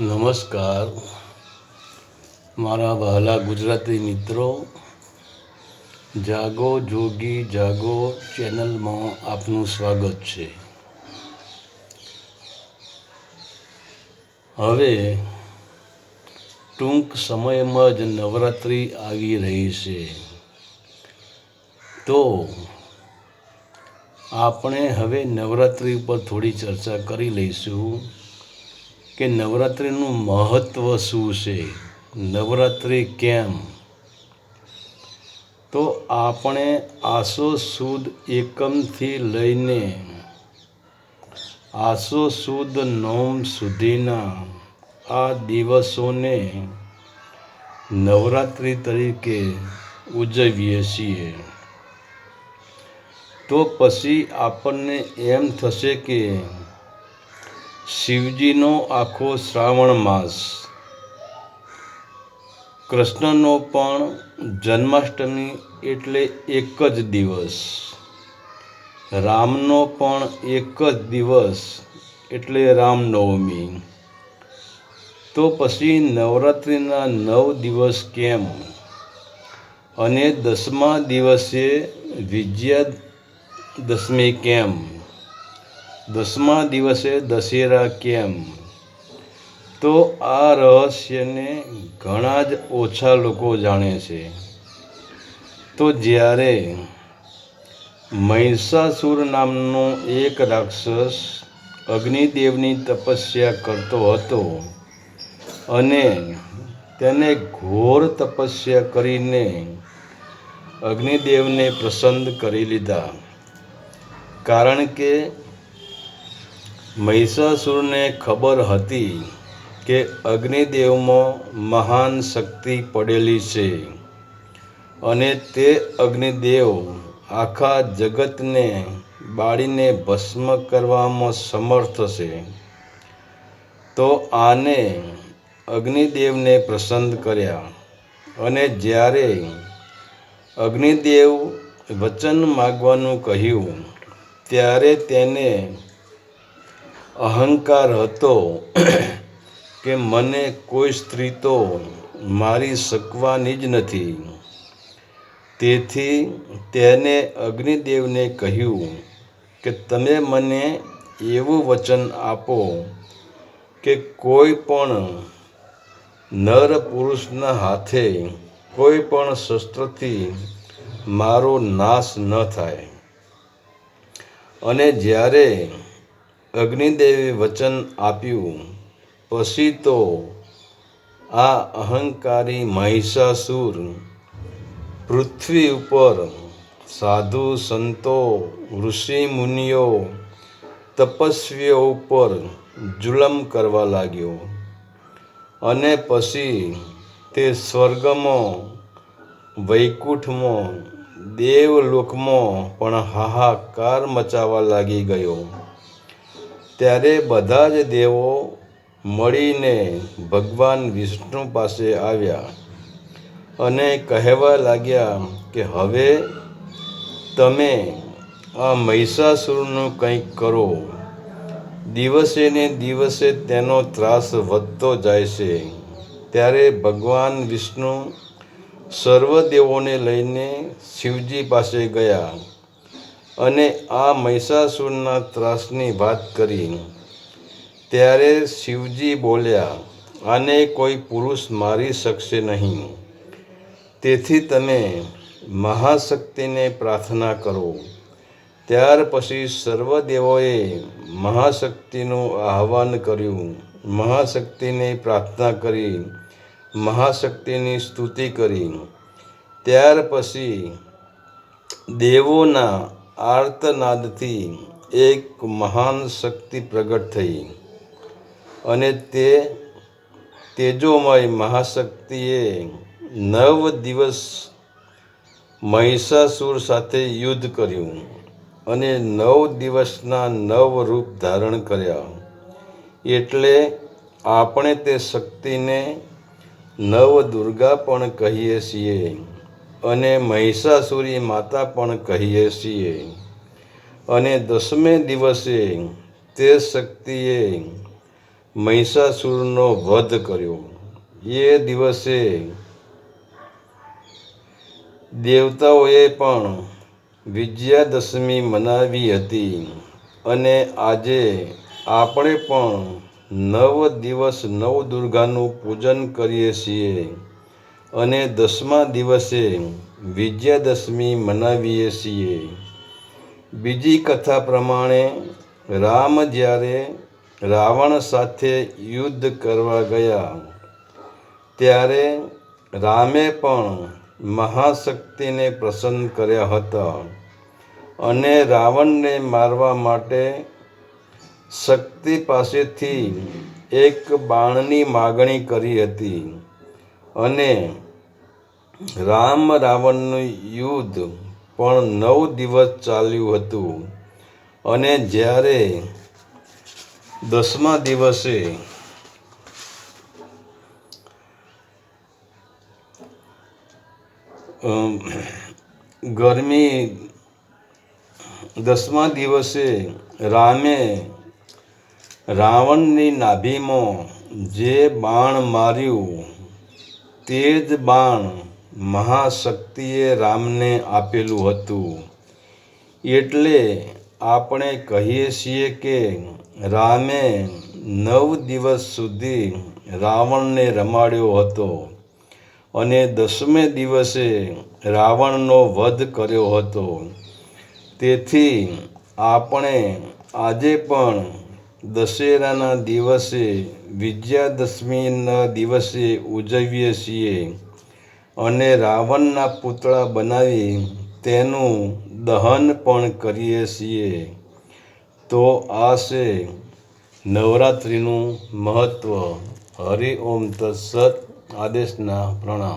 નમસ્કાર. મારા વહાલા ગુજરાતી મિત્રો, જાગો જોગી જાગો ચેનલમાં આપનું સ્વાગત છે. હવે ટૂંક સમયમાં જ નવરાત્રિ આવી રહી છે. તો આપણે હવે નવરાત્રિ ઉપર થોડી ચર્ચા કરી લઈશું. કે નવરાત્રિનું મહત્ત્વ શું છે? નવરાત્રિ કેમ? તો આપણે આસો સુદ એકમથી લઈને આસો સુદ નોમ સુધીના આ દિવસોને નવરાત્રિ તરીકે ઉજવીએ છીએ. તો પછી આપણને એમ થશે કે શિવજીનો આખો શ્રાવણ માસ. કૃષ્ણનો પણ જન્માષ્ટમી એટલે એક જ દિવસ. રામનો પણ એક જ દિવસ એટલે રામનવમી. તો પછી નવરાત્રિના નવ દિવસ કેમ? અને દસમા દિવસે વિજયા દશમી કેમ? દસમા દિવસે દશેરા કેમ? તો આ રહસ્યને ઘણા જ ઓછા લોકો જાણે છે. તો જ્યારે મહિષાસુર નામનો એક રાક્ષસ અગ્નિદેવની તપસ્યા કરતો હતો અને તેને ઘોર તપસ્યા કરીને અગ્નિદેવને પ્રસન્ન કરી લીધા. કારણ કે મહિષાસુરને ખબર હતી કે અગ્નિદેવમાં મહાન શક્તિ પડેલી છે અને તે અગ્નિદેવ આખા જગતને બાળીને ભસ્મ કરવામાં સમર્થ છે. તો આને અગ્નિદેવને પ્રસન્ન કર્યા અને જ્યારે અગ્નિદેવ વચન માગવાનું કહ્યું, ત્યારે તેને અહંકાર હતો કે મને કોઈ સ્ત્રી તો મારી શકવાની જ નથી. તેથી તેને અગ્નિદેવને કહ્યું કે તમે મને એવું વચન આપો કે કોઈ પણ નર પુરુષના હાથે કોઈ પણ શસ્ત્રથી મારો નાશ ન થાય. અને જ્યારે અગ્નિદેવે વચન આપ્યું, પછી તો આ અહંકારી મહિષાસુર પૃથ્વી ઉપર સાધુ સંતો, ઋષિ મુનિઓ, તપસ્વીઓ ઉપર જુલમ કરવા લાગ્યો. અને પછી તે સ્વર્ગમાં, વૈકુંઠમાં, દેવલોકમાં પણ હાહાકાર મચાવવા લાગી ગયો. ત્યારે બધા જ દેવો મળીને ભગવાન વિષ્ણુ પાસે આવ્યા અને કહેવા લાગ્યા કે હવે તમે આ મહિષાસુરનું કંઈક કરો. દિવસે ને દિવસે તેનો ત્રાસ વધતો જાય છે. ત્યારે ભગવાન વિષ્ણુ સર્વ દેવોને લઈને શિવજી પાસે ગયા. અને આ મહિષાસુરના ત્રાસની વાત કરી ત્યારે શિવજી બોલ્યા, આને કોઈ પુરુષ મારી શકશે નહીં. તેથી તમે મહાશક્તિને પ્રાર્થના કરો. ત્યાર પછી સર્વદેવોએ મહાશક્તિનું આહ્વાન કર્યું. મહાશક્તિને પ્રાર્થના કરી, મહાશક્તિની સ્તુતિ કરી. ત્યાર પછી દેવોના આર્તનાદથી એક મહાન શક્તિ પ્રગટ થઈ અને તે તેજોમય મહાશક્તિએ નવ દિવસ મહિષાસુર સાથે યુદ્ધ કર્યું અને નવ દિવસના નવ રૂપ ધારણ કર્યા. એટલે આપણે તે શક્તિને નવ દુર્ગા પણ કહીએ છીએ. અને મહિષાસુરી માતા પણ કહીએ છીએ. અને દસમે દિવસે તે શક્તિએ મહિષાસુરનો વધ કર્યો. એ દિવસે દેવતાઓએ પણ વિજયાદશમી મનાવી હતી. અને આજે આપણે પણ નવ દિવસ નવ દુર્ગાનું પૂજન કરીએ છીએ. અને દસમા દિવસે વિજયાદશમી મનાવીએ છીએ. બીજી કથા પ્રમાણે રામ જ્યારે રાવણ સાથે યુદ્ધ કરવા ગયા, ત્યારે રામે પણ મહાશક્તિને પ્રસન્ન કર્યા હતા અને રાવણને મારવા માટે શક્તિ પાસેથી એક બાણની માગણી કરી હતી. અને રામ રાવણનું યુદ્ધ પણ નવ દિવસ ચાલ્યું હતું. અને જ્યારે દસમા દિવસે ગરમી દસમા દિવસે રામે રાવણની નાભીમાં જે બાણ માર્યું તે જ બાણ મહાશક્તિએ રામને આપેલું હતું. એટલે આપણે કહીએ છીએ કે રામે નવ દિવસ સુધી રાવણને રમાડ્યો હતો અને દસમે દિવસે રાવણનો વધ કર્યો હતો. તેથી આપણે આજે પણ દશેરાના દિવસે વિજયાદશમીના દિવસે ઉજવીએ છીએ અને રાવણના પૂતળા બનાવી તેનું દહન પણ કરીએ છીએ. તો આ છે નવરાત્રિનું મહત્ત્વ હરિ ઓમ તત્સત. આદેશના પ્રણામ.